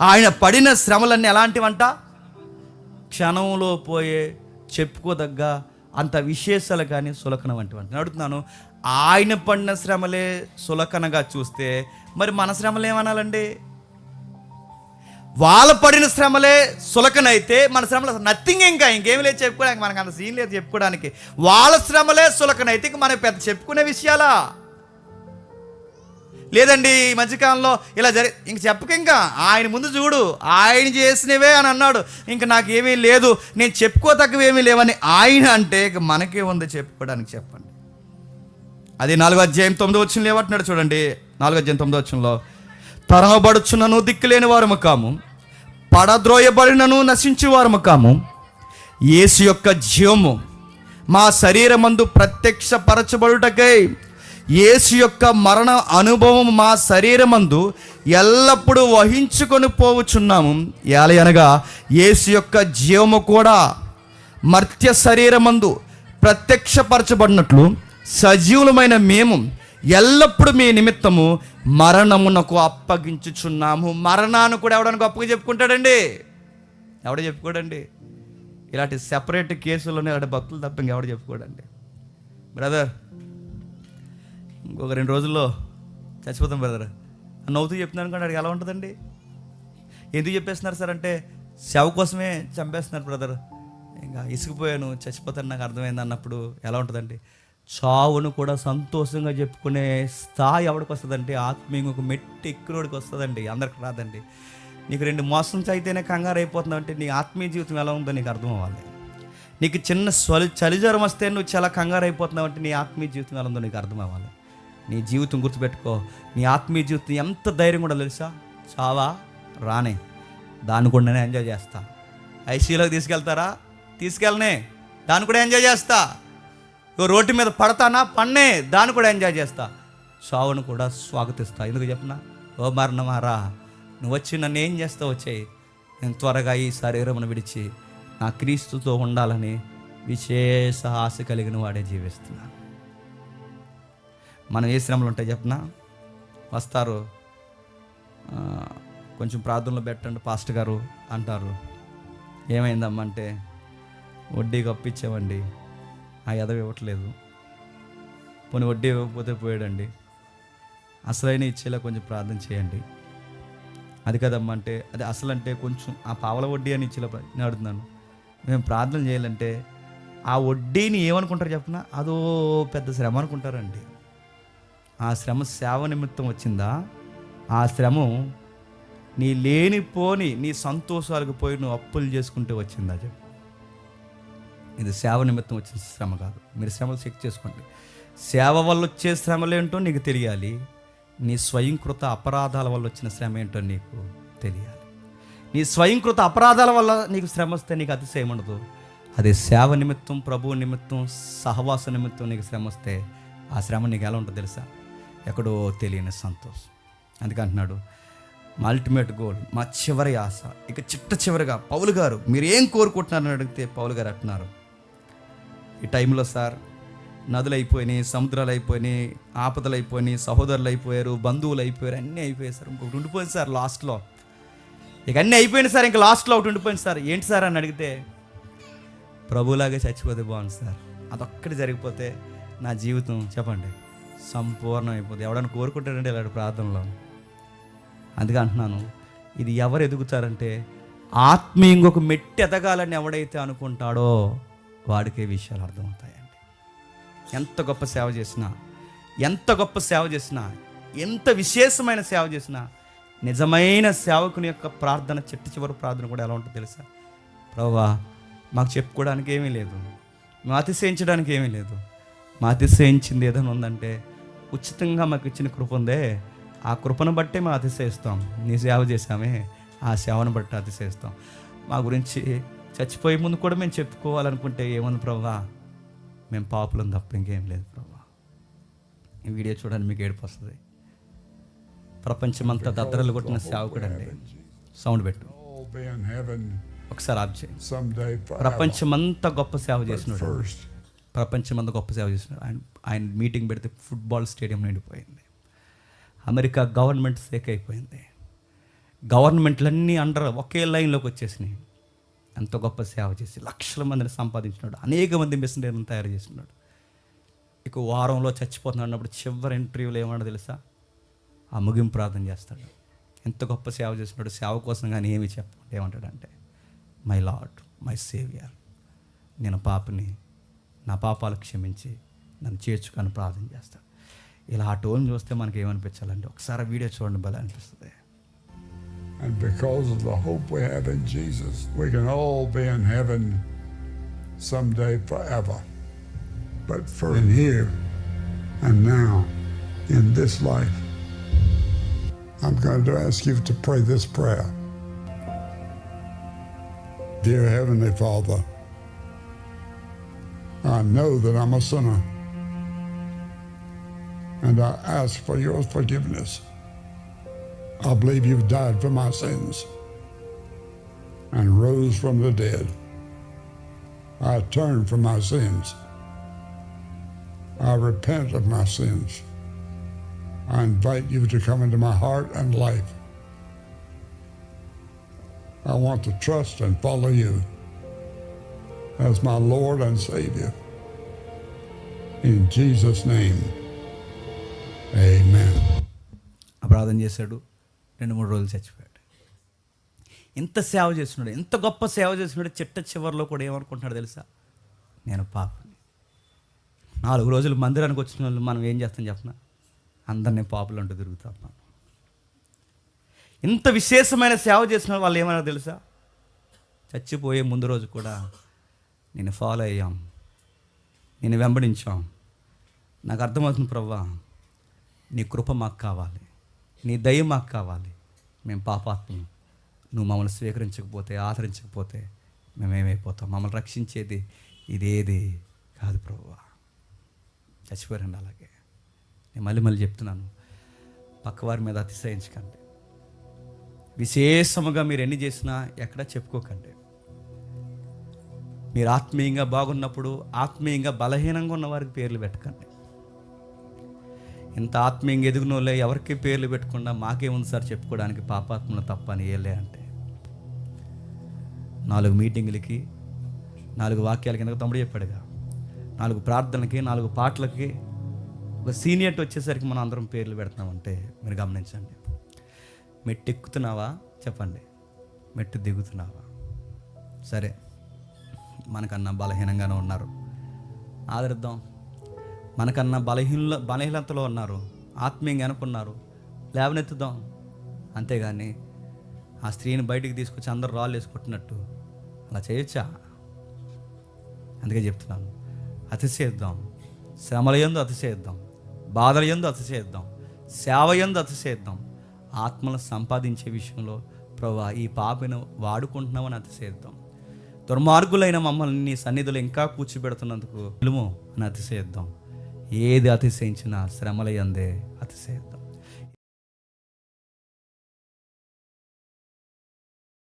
ఆయన పడిన శ్రమలన్నీ ఎలాంటివంట? క్షణంలో పోయే చెప్పుకోదగ్గ అంత విశేషాలు కానీ సులకన వంటివి నేను అడుగుతున్నాను ఆయన పడిన శ్రమలే సులకనగా చూస్తే మరి మన శ్రమలు ఏమనాలండి? వాళ్ళ పడిన శ్రమలే సులకనైతే మన శ్రమలు నథింగ్ ఇంకా ఇంకేం లేదు చెప్పుకోవడానికి మనకు అంత సీన్ లేదు చెప్పుకోవడానికి. వాళ్ళ శ్రమలే సులకనైతే ఇంక మనకి పెద్ద చెప్పుకునే విషయాలా? లేదండి ఈ మధ్యకాలంలో ఇలా జరి ఇంక చెప్పక ఇంకా ఆయన ముందు చూడు ఆయన చేసినవే అని అన్నాడు. ఇంక నాకేమీ లేదు నేను చెప్పుకోతగ్గవేమీ లేవని ఆయన అంటే ఇక మనకే ఉంది చెప్పుకోవడానికి చెప్పండి. అది నాలుగో అధ్యాయం తొమ్మిదో వచ్చిన లేవట్టినాడు చూడండి నాలుగో అధ్యాయం తొమ్మిదో వచ్చంలో తరమబడుచున్నను దిక్కులేని వారము కాము పడద్రోయబడినను నశించి వారము కాము యేసు యొక్క జీవము మా శరీరమందు ప్రత్యక్షపరచబడుటకై యేసు యొక్క మరణ అనుభవం మా శరీరమందు ఎల్లప్పుడూ వహించుకొని పోవుచున్నాము. ఏలయనగా యేసు యొక్క జీవము కూడా మర్త్య శరీరమందు ప్రత్యక్షపరచబడినట్లు సజీవులమైన మేము ఎల్లప్పుడూ మీ నిమిత్తము మరణమునకు అప్పగించుచున్నాము. మరణాన్ని కూడా ఎవడని అప్పగి చెప్పుకుంటాడండి? ఎవడ చెప్పుకోడండి? ఇలాంటి సెపరేట్ కేసుల్లోనే ఇలాంటి భక్తులు తప్ప ఇంకెవడ చెప్పుకోడండి. బ్రదర్ ఇంకొక రెండు రోజుల్లో చచ్చిపోతాం బ్రదర్ నవ్వుతూ చెప్తున్నాను కానీ అడిగి ఎలా ఉంటుందండి? ఎందుకు చెప్పేస్తున్నారు సార్ అంటే శవ కోసమే చంపేస్తున్నారు బ్రదర్ ఇంకా ఇసుకుపోయాను చచ్చిపోతాను నాకు అర్థమైంది అన్నప్పుడు ఎలా ఉంటుందండి? చావును కూడా సంతోషంగా చెప్పుకునే స్థాయి ఎవడికి వస్తుందంటే ఆత్మీయంగా ఒక మెట్టి ఎక్కినోడికి వస్తుందండి అందరికి రాదండి. నీకు రెండు మోసం అయితేనే కంగారు అయిపోతున్నావు అంటే నీ ఆత్మీయ జీవితం ఎలా ఉందో నీకు అర్థం అవ్వాలి. నీకు చిన్న స్వలి చలిజ్వరం వస్తే నువ్వు చాలా కంగారు అయిపోతున్నావు అంటే నీ ఆత్మీయ జీవితం ఎలా ఉందో నీకు అర్థం అవ్వాలి. నీ జీవితం గుర్తుపెట్టుకో. నీ ఆత్మీయ జీవితం ఎంత ధైర్యం కూడా తెలుసా? చావా రానే. దాన్ని కూడా నేను ఎంజాయ్ చేస్తా. ఐసీలోకి తీసుకెళ్తారా? తీసుకెళ్ళనే. దాన్ని కూడా ఎంజాయ్ చేస్తా. ఓ రోడ్డు మీద పడతానా? పన్నే. దాన్ని కూడా ఎంజాయ్ చేస్తా. చావును కూడా స్వాగతిస్తా. ఎందుకు చెప్పనా? ఓ మరణమారా నువ్వు వచ్చి నన్ను ఏం చేస్తావు వచ్చాయి నేను త్వరగా ఈ శరీరమును విడిచి నా క్రీస్తుతో ఉండాలని విశేష ఆశ కలిగిన వాడే జీవిస్తున్నాను. మనం ఏ శ్రమలు ఉంటాయి చెప్పనా? వస్తారు. కొంచెం ప్రార్థనలు పెట్టండి పాస్టర్ గారు అంటారు. ఏమైందమ్మంటే వడ్డీ కప్పించామండి ఆ ఎదవి ఇవ్వట్లేదు. పోనీ వడ్డీ ఇవ్వకపోతే పోయాడండి. అసలైన ఇచ్చేలా కొంచెం ప్రార్థన చేయండి. అది కదమ్మా అంటే అది అసలు అంటే కొంచెం ఆ పావల వడ్డీ అని ఇచ్చేలా నేను అడుగుతున్నాను. మేము ప్రార్థన చేయాలంటే ఆ వడ్డీని ఏమనుకుంటారు చెప్పిన? అదో పెద్ద శ్రమ అనుకుంటారండి. ఆ శ్రమ సేవ నిమిత్తం వచ్చిందా? ఆ శ్రమ నీ లేనిపోని నీ సంతోషాలకు పోయి నువ్వు అప్పులు చేసుకుంటే వచ్చిందా చెప్పు. ఇది సేవ నిమిత్తం వచ్చిన శ్రమ కాదు. మీరు శ్రమలు చెక్ చేసుకోండి. సేవ వల్ల వచ్చే శ్రమలేంటో నీకు తెలియాలి. నీ స్వయంకృత అపరాధాల వల్ల వచ్చిన శ్రమ ఏంటో నీకు తెలియాలి. నీ స్వయంకృత అపరాధాల వల్ల నీకు శ్రమ వస్తే నీకు అతిశయం ఉండదు. అదే సేవ నిమిత్తం ప్రభువు నిమిత్తం సహవాస నిమిత్తం నీకు శ్రమ వస్తే ఆ శ్రమ నీకు ఎలా ఉంటుందో తెలుసా? ఎక్కడో తెలియని సంతోషం. అందుకంటున్నాడు మా అల్టిమేట్ గోల్ మా చివరి ఆశ. ఇక చిట్ట చివరిగా పౌలు గారు మీరు ఏం కోరుకుంటున్నారని అడిగితే పౌలు గారు అంటున్నారు ఈ టైంలో సార్ నదులు అయిపోయినాయి సముద్రాలు అయిపోయినాయి ఆపదలు అయిపోయినాయి సహోదరులు అయిపోయారు బంధువులు అయిపోయారు అన్నీ అయిపోయాయి సార్. ఇంకొకటి ఉండిపోయింది సార్ లాస్ట్లో ఇక అన్నీ అయిపోయింది సార్ ఇంకా లాస్ట్లో ఒకటి ఉండిపోయింది సార్. ఏంటి సార్? అని అడిగితే ప్రభులాగే చచ్చిపోతే బాగుంది సార్. అదొక్కటి జరిగిపోతే నా జీవితం చెప్పండి. సంపూర్ణం అయిపోతుంది ఎవడని కోరుకుంటాడంటే ఇలాంటి ప్రార్థనలో. అందుకే అంటున్నాను ఇది ఎవరు ఎదుగుతారంటే ఆత్మీయంగా ఒక మెట్టి ఎదగాలని ఎవడైతే అనుకుంటాడో వాడికే విషయాలు అర్థమవుతాయండి. ఎంత గొప్ప సేవ చేసినా ఎంత గొప్ప సేవ చేసినా ఎంత విశేషమైన సేవ చేసినా నిజమైన సేవకుని యొక్క ప్రార్థన చిట్ట చివరి ప్రార్థన కూడా ఎలా ఉంటుందో తెలుసా? ప్రభా మాకు చెప్పుకోవడానికి ఏమీ లేదు. మేము అతిశయించడానికి ఏమీ లేదు. మా అతిశయించింది ఏదైనా ఉందంటే ఉచితంగా మాకు ఇచ్చిన కృప ఉందే. ఆ కృపను బట్టే మేము అతిశయిస్తాం. నీ సేవ చేశామే. ఆ సేవను బట్టి అతిశయిస్తాం. మా గురించి చచ్చిపోయే ముందు కూడా మేము చెప్పుకోవాలనుకుంటే ఏముంది ప్రభా? మేము పాపులం తప్ప ఇంకేం లేదు ప్రభా. ఈ వీడియో చూడండి మీకు ఏడుపు వస్తుంది. ప్రపంచమంతా దద్దరలు కొట్టిన సేవకుడు అండి. సౌండ్ పెట్టు. ఒకసారి ఆప్ చేయి. Someday forever. ప్రపంచమంతా గొప్ప సేవ చేసినాడు. ప్రపంచమంతా గొప్ప సేవ చేసినాడు ఆయన ఆయన మీటింగ్ పెడితే ఫుట్బాల్ స్టేడియం నిండిపోయింది. అమెరికా గవర్నమెంట్ సేక్ అయిపోయింది. గవర్నమెంట్లన్నీ అండర్ ఒకే లైన్లోకి వచ్చేసినాయి. ఎంతో గొప్ప సేవ చేసి లక్షల మందిని సంపాదించినాడు. అనేక మంది మిషనరీలను తయారు చేసినాడు. ఇక వారంలో చచ్చిపోతున్నాడు అన్నప్పుడు చివరి ఇంటర్వ్యూలో ఏమన్నా తెలుసా? ఆ ముగింపు ప్రార్థన చేస్తాడు. ఎంత గొప్ప సేవ చేసినాడు. సేవ కోసం కానీ ఏమి చెప్పండి ఏమంటాడంటే మై లాడ్ మై సేవియర్ నేను పాపని నా పాపాలు క్షమించి నన్ను చేర్చుకొని ప్రార్థన చేస్తాడు ఇలా ఆ టోన్ చూస్తే మనకి ఏమనిపించాలంటే ఒకసారి ఆ వీడియో చూడండి భలే అనిపిస్తుంది And because of the hope we have in Jesus, we can all be in heaven someday forever. But for in here and now, in this life, I'm going to ask you to pray this prayer. Dear Heavenly Father, I know that I'm a sinner, and I ask for your forgiveness. I believe you've died for my sins and rose from the dead. I turn from my sins. I repent of my sins. I invite you to come into my heart and life. I want to trust and follow you as my Lord and Savior. In Jesus' name, amen. చేశాడు రెండు మూడు రోజులు చచ్చిపోయాడు. ఇంత సేవ చేస్తున్నాడు ఎంత గొప్ప సేవ చేస్తున్నాడు చిట్ట చివరిలో కూడా ఏమనుకుంటున్నాడు తెలుసా? నేను పాపని. నాలుగు రోజులు మందిరానికి వచ్చిన వాళ్ళు మనం ఏం చేస్తాం చెప్పనా? అందరినీ పాపలు అంటూ తిరుగుతాం మనం. ఇంత విశేషమైన సేవ చేసిన వాళ్ళు ఏమన్నా తెలుసా? చచ్చిపోయే ముందు రోజు కూడా నేను ఫాలో అయ్యాం. నేను వెంబడించాం. నాకు అర్థమవుతుంది ప్రవ్వా నీ కృప మాకు కావాలి. నీ దయ మాకు కావాలి. మేము పాపాత్మం నువ్వు మమ్మల్ని స్వీకరించకపోతే ఆదరించకపోతే మేమేమైపోతాం మమ్మల్ని రక్షించేది ఇదేది కాదు ప్రభువా చచ్చిపోయారండి అలాగే. నేను మళ్ళీ మళ్ళీ చెప్తున్నాను. పక్కవారి మీద అతిశయించకండి. విశేషముగా మీరు ఎన్ని చేసినా ఎక్కడా చెప్పుకోకండి. మీరు ఆత్మీయంగా బాగున్నప్పుడు ఆత్మీయంగా బలహీనంగా ఉన్న వారికి పేర్లు పెట్టకండి. ఇంత ఆత్మీయంగా ఎదిగిన వాళ్ళే ఎవరికి పేర్లు పెట్టకుండా మాకేముంది సార్ చెప్పుకోవడానికి పాపాత్మలు తప్ప అని ఏలే అంటే. నాలుగు మీటింగులకి నాలుగు వాక్యాలకి ఎందుకు తమ్ముడు చెప్పాడుగా. నాలుగు ప్రార్థనలకి నాలుగు పాటలకి ఒక సీనియర్ వచ్చేసరికి మనం అందరం పేర్లు పెడతామంటే మీరు గమనించండి. మెట్టు ఎక్కుతున్నావా చెప్పండి. మెట్టు దిగుతున్నావా? సరే. మనకన్నా బలహీనంగానే ఉన్నారు. ఆదరిద్దాం. మనకన్నా బలహీన బలహీనతలో ఉన్నారు. ఆత్మీయంగా అనుకున్నారు. లేవనెత్తుదాం. అంతేగాని ఆ స్త్రీని బయటికి తీసుకొచ్చి అందరూ రాళ్ళు వేసుకుంటున్నట్టు అలా చేయొచ్చా? అందుకే చెప్తున్నాను. అతిశయిద్దాం. శ్రమల యందు అతిశయిద్దాం. బాధల యందు అతిశయిద్దాం. సేవ యందు అతిశయిద్దాం. ఆత్మను సంపాదించే విషయంలో ప్రభా ఈ పాపను వాడుకుంటున్నామని అతిశయిద్దాం. దుర్మార్గులైన మమ్మల్ని నీ సన్నిధులు ఇంకా కూర్చోబెడుతున్నందుకు విలుము అని అతిశయిద్దాం. ఏది అతిశయించినా శ్రమలయందే అతిశయిద్దాం.